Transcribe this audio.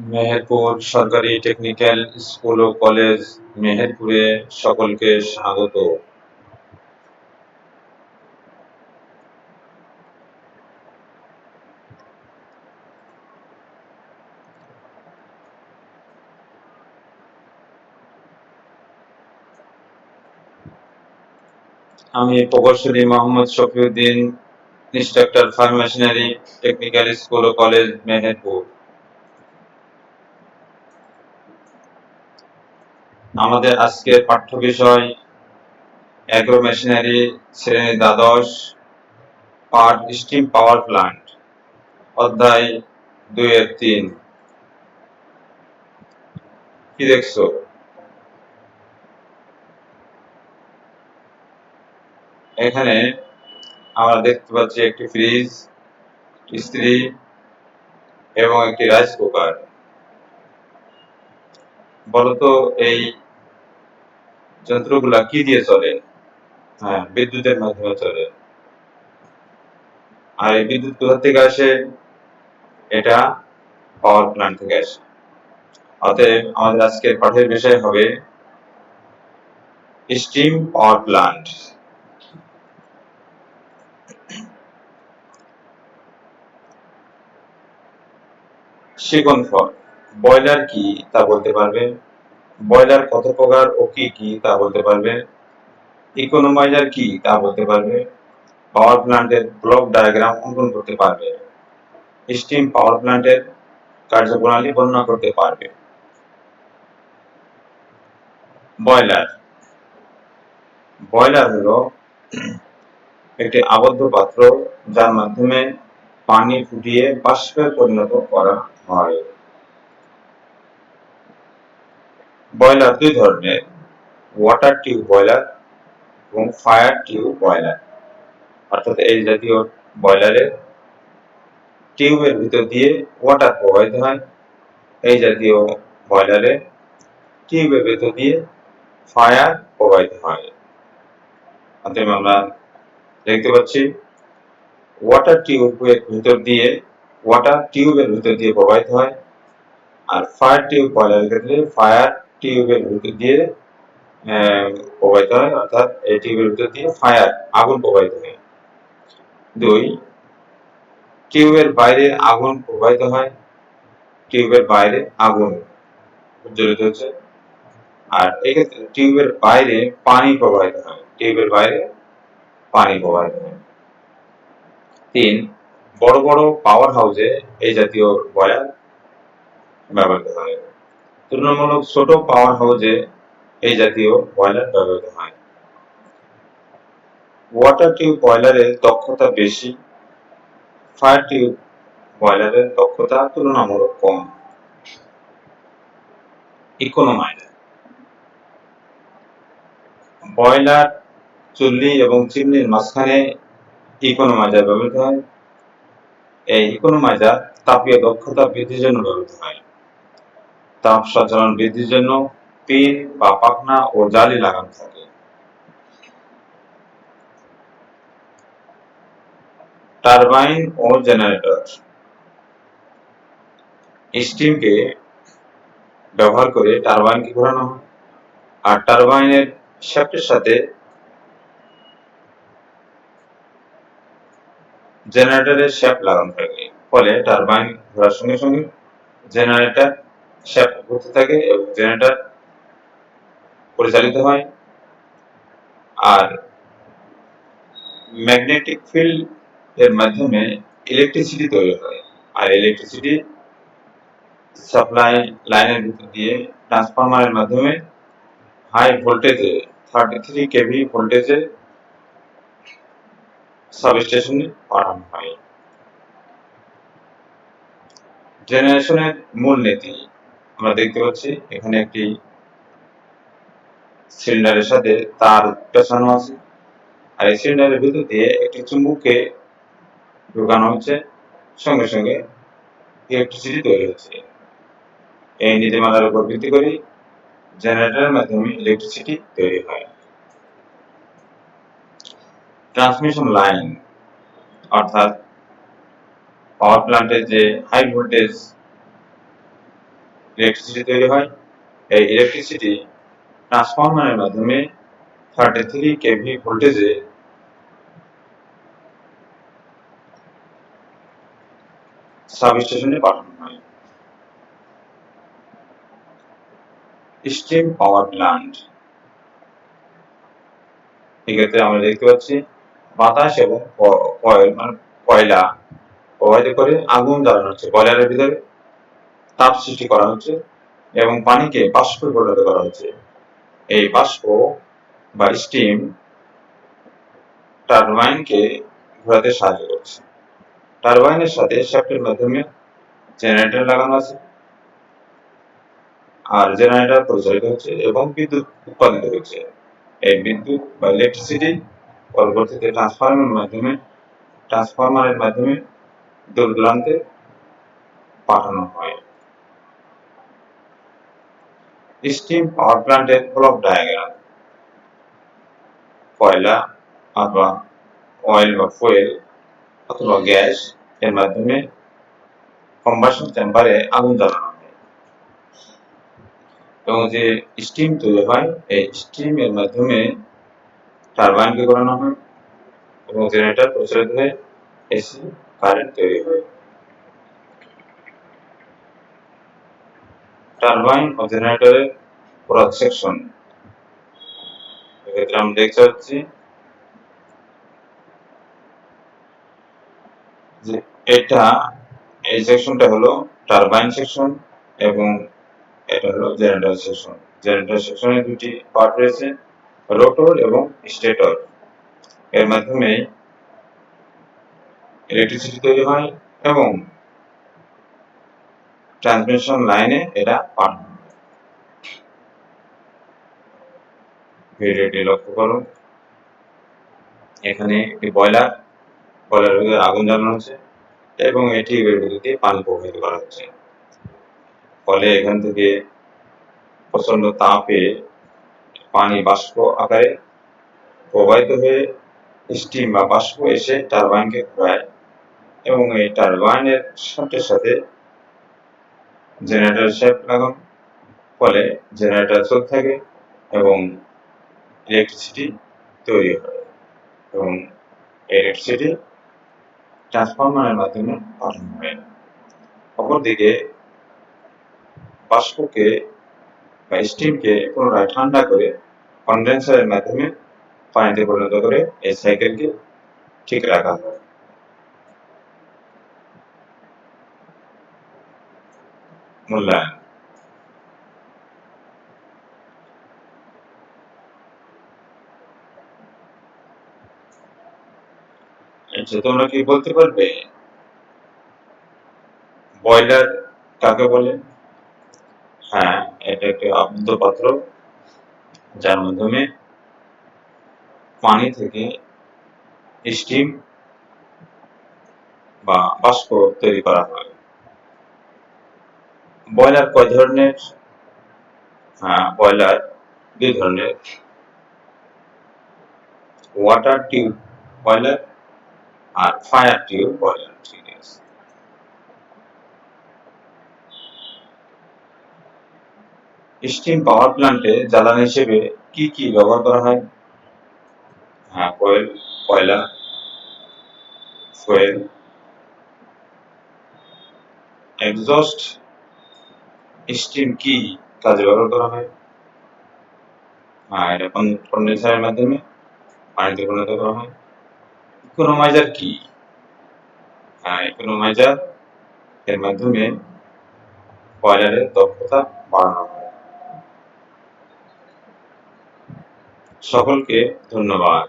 মেহেরপুর সরকারি technical school ও college মেহেরপুরে সকলকে স্বাগত। আমি প্রকৌশলী Mohammad Shafiuddin, instructor farm machinery, technical school ও কলেজ মেহেরপুর। আমাদের আজকের পাঠ্য বিষয় অ্যাগ্রো মেশিনারি শ্রেণি দ্বাদশ পার্ট স্টিম পাওয়ার প্লান্ট, অধ্যায় দুই এর তিন। কি দেখছ? এখানে আমরা দেখতে পাচ্ছি একটি ফ্রিজ ইস্ত্রি এবং একটি রাইস কুকার। বলতো, এই যন্ত্রগুলা কি দিয়ে চলে? হ্যাঁ বিদ্যুতের মাধ্যমে চলে। আর এই বিদ্যুৎ কোথা থেকে আসে? এটা পাওয়ার প্ল্যান্ট থেকে আসে। অতএব আমাদের আজকের পাঠের বিষয় হবে স্টিম পাওয়ার প্ল্যান্ট। শিকন ফল। বয়লার কি তা বলতে পারবে? বয়লার কত প্রকার ও কি কি তা বলতে পারবে? ইকোনোমাইজার কি তা বলতে পারবে? পাওয়ার প্ল্যান্টের ব্লক ডায়াগ্রাম অঙ্কন করতে পারবে। স্টিম পাওয়ার প্ল্যান্টের কার্যপ্রণালী বর্ণনা করতে পারবে। বয়লার বয়লার হলো একটি আবদ্ধ পাত্র যার মাধ্যমে পানি ফুটিয়ে বাষ্পে পরিণত করা হয়। বয়লার দুই ধরনের ওয়াটার টিউব বয়লার এবং ফায়ার টিউব বয়লার অর্থাৎ এই জাতীয় বয়লারে টিউবের ভিতর দিয়ে ওয়াটার প্রবাহিত হয়। এই জাতীয় বয়লারে টিউবের ভিতর দিয়ে ফায়ার প্রবাহিত হয়। অতএব আমরা দেখতে পাচ্ছি ওয়াটার টিউবের ভিতর দিয়ে ওয়াটার টিউবের ভিতর দিয়ে প্রবাহিত হয়। আর ফায়ার টিউব বয়লারের ক্ষেত্রে ফায়ার টিউবের ভিতর দিয়ে প্রবাহিত হয়, অর্থাৎ এই টিউবের ভিতর দিয়ে ফায়ার আগুন প্রবাহিত হয়। দুই, টিউবের বাইরে আগুন প্রবাহিত হয়, টিউবের বাইরে আগুন প্রজ্বলিত হচ্ছে। আর এক্ষেত্রে টিউবের বাইরে পানি প্রবাহিত হয়, টিউবের বাইরে পানি প্রবাহিত হয়। তিন, বড় বড় পাওয়ার হাউসে এই জাতীয় বয়ার ব্যবহৃত হয়। তুলনামূলক ছোট পাওয়ার হাউসে এই জাতীয় বয়লার ব্যবহৃত হয়। ওয়াটার টিউব বয়লারের দক্ষতা বেশি ফায়ার টিউব বয়লারের দক্ষতা তুলনামূলক কম। ইকোনোমাইজার বয়লার চুল্লি এবং চিমনির মাঝখানে ইকোনোমাইজার ব্যবহৃত হয়। এই ইকোনোমাইজার তাপীয় দক্ষতা বৃদ্ধির জন্য ব্যবহৃত হয়। তাপ সঞ্চালন বৃদ্ধির জন্য পিন বা পাখনা ও জালি লাগানো থাকে। টারবাইন ও জেনারেটর। স্টিমকে ব্যবহার করে টারবাইনকে ঘোরানো হয়? আর টারবাইনের শ্যাফটের সাথে জেনারেটরের শ্যাফট লাগানো থাকে। ফলে টারবাইন ঘোরার সঙ্গে সঙ্গে জেনারেটর শ্যাফট ঘুরতে থাকে এবং জেনারেটর পরিচালিত হয়। আর ম্যাগনেটিক ফিল্ড এর মাধ্যমে ইলেকট্রিসিটি তৈরি হয়। আর ইলেকট্রিসিটি সাপ্লাই লাইনের ভিতর দিয়ে ট্রান্সফরমারের মাধ্যমে হাই ভোল্টেজে থার্টি থ্রি কেভি ভোল্টেজে সাবস্টেশনে পাঠানো হয়। জেনারেশনের মূল নীতি আমরা দেখতে পাচ্ছি, এখানে একটি সিলিন্ডারের সাথে তার পেছানো আছে। আর এই সিলিন্ডারের ভিতর দিয়ে একটি চুম্বককে ঢুকানো হচ্ছে। সঙ্গে সঙ্গে ইলেকট্রিসিটি তৈরি হচ্ছে। এই নীতিমালার উপর ভিত্তি করে জেনারেটরের মাধ্যমে ইলেকট্রিসিটি তৈরি হয়। ট্রান্সমিশন লাইন অর্থাৎ পাওয়ার প্ল্যান্টের যে হাই ভোল্টেজ ইলেকট্রিসিটি তৈরি হয়। এই ইলেকট্রিসিটি ট্রান্সফরমারের মাধ্যমে থার্টি থ্রি কেভি ভোল্টেজে সাবস্টেশনে পাঠানো হয়। স্টিম পাওয়ার প্ল্যান্ট এক্ষেত্রে আমরা দেখতে পাচ্ছি, বাতাস এবং কয়েল মানে কয়লা প্রবাহিত করে আগুন জ্বালানো হচ্ছে। বয়লারের ভিতরে তাপ সৃষ্টি করা হচ্ছে এবং পানিকে বাষ্পে পরিণত করা হচ্ছে এই বাষ্প বা স্টিম টারবাইনকে ঘোরাতে সাহায্য করছে। টারবাইনের সাথে শ্যাফটের মাধ্যমে জেনারেটর লাগানো আছে আর জেনারেটর পরিচালিত হচ্ছে এবং বিদ্যুৎ উৎপাদিত হচ্ছে। এই বিদ্যুৎ বা ইলেকট্রিসিটি পরবর্তীতে ট্রান্সফরমারের মাধ্যমে ট্রান্সফরমারের মাধ্যমে দূর দূরান্তে পাঠানো হয়। স্টিম পাওয়ার প্ল্যান্টের ব্লক ডায়াগ্রাম। কয়লা অথবা অয়েল বা ফুয়েল অথবা গ্যাস এর মাধ্যমে কম্বাসন চেম্বারে আগুন জ্বালানো হয়। এবং যে স্টিম তৈরি হয়, এই স্টিম এর মাধ্যমে টারবাইনকে করানো হয় এবং জেনারেটর প্রচলিত হয়ে এসি কারেন্ট তৈরি হয়। টারবাইন ও জেনারেটরের ক্রস সেকশন এক্ষেত্রে আমরা দেখতে পাচ্ছি যে এটা এই সেকশনটা হলো টারবাইন সেকশন এবং এটা হলো জেনারেটর সেকশন জেনারেটর সেকশনে দুটি পার্ট রয়েছে রোটর এবং স্টেটর এর মাধ্যমে ইলেকট্রিসিটি তৈরি হয় এবং ট্রান্সমিশন লাইনে এটা পাঠানো ভিডিওটি লক্ষ্য করুন এখানে একটি বয়লার বয়লারের ভিতরে আগুন জ্বালানো হচ্ছে এবং টিউবের ভিতর দিয়ে পানি প্রবাহিত করা হচ্ছে। ফলে এখান থেকে প্রচণ্ড তাপে পানি বাষ্প আকারে প্রবাহিত হয়ে স্টিম বা বাষ্প এসে টারবাইনকে ঘোরায় এবং এই টারবাইনের সাথে সাথে জেনারেটর শ্যাফট লাগানো ফলে জেনারেটর চলতে থাকে এবং ইলেকট্রিসিটি তৈরি হয় এবং ইলেকট্রিসিটি ট্রান্সফরমারের মাধ্যমে পাঠানো হয়। অপরদিকে বাষ্পকে বা স্টিমকে পুনরায় ঠান্ডা করে কন্ডেন্সারের মাধ্যমে পানিতে পরিণত করে এই সাইকেলকে ঠিক রাখা হয়। মূল্যায়ন আচ্ছা তোমরা কি বলতে পারবে? বয়লার কাকে বলে? হ্যাঁ এটা একটি আবদ্ধ পাত্র, যার মাধ্যমে পানি থেকে স্টিম বা বাষ্প তৈরি করা হয়। বয়লার কয় ধরনের? হ্যাঁ বয়লার দুই ধরনের। ওয়াটার টিউব বয়লার আর ফায়ার টিউব বয়লার ঠিক আছে। স্টিম পাওয়ার প্ল্যান্টে জ্বালানি হিসেবে কি কি ব্যবহার করা হয়? হ্যাঁ কয়েল কয়লা ফুয়েল এক্সস্ট স্টিম কি কাজে ব্যবহার করা হয়? হ্যাঁ এটা কন্ডেন্সারের মাধ্যমে পানিতে পরিণত করা হয়। ইকোনোমাইজার কি? ইকোনোমাইজার এর মাধ্যমে বয়লারের দক্ষতা বাড়ানো হয়। সকলকে ধন্যবাদ।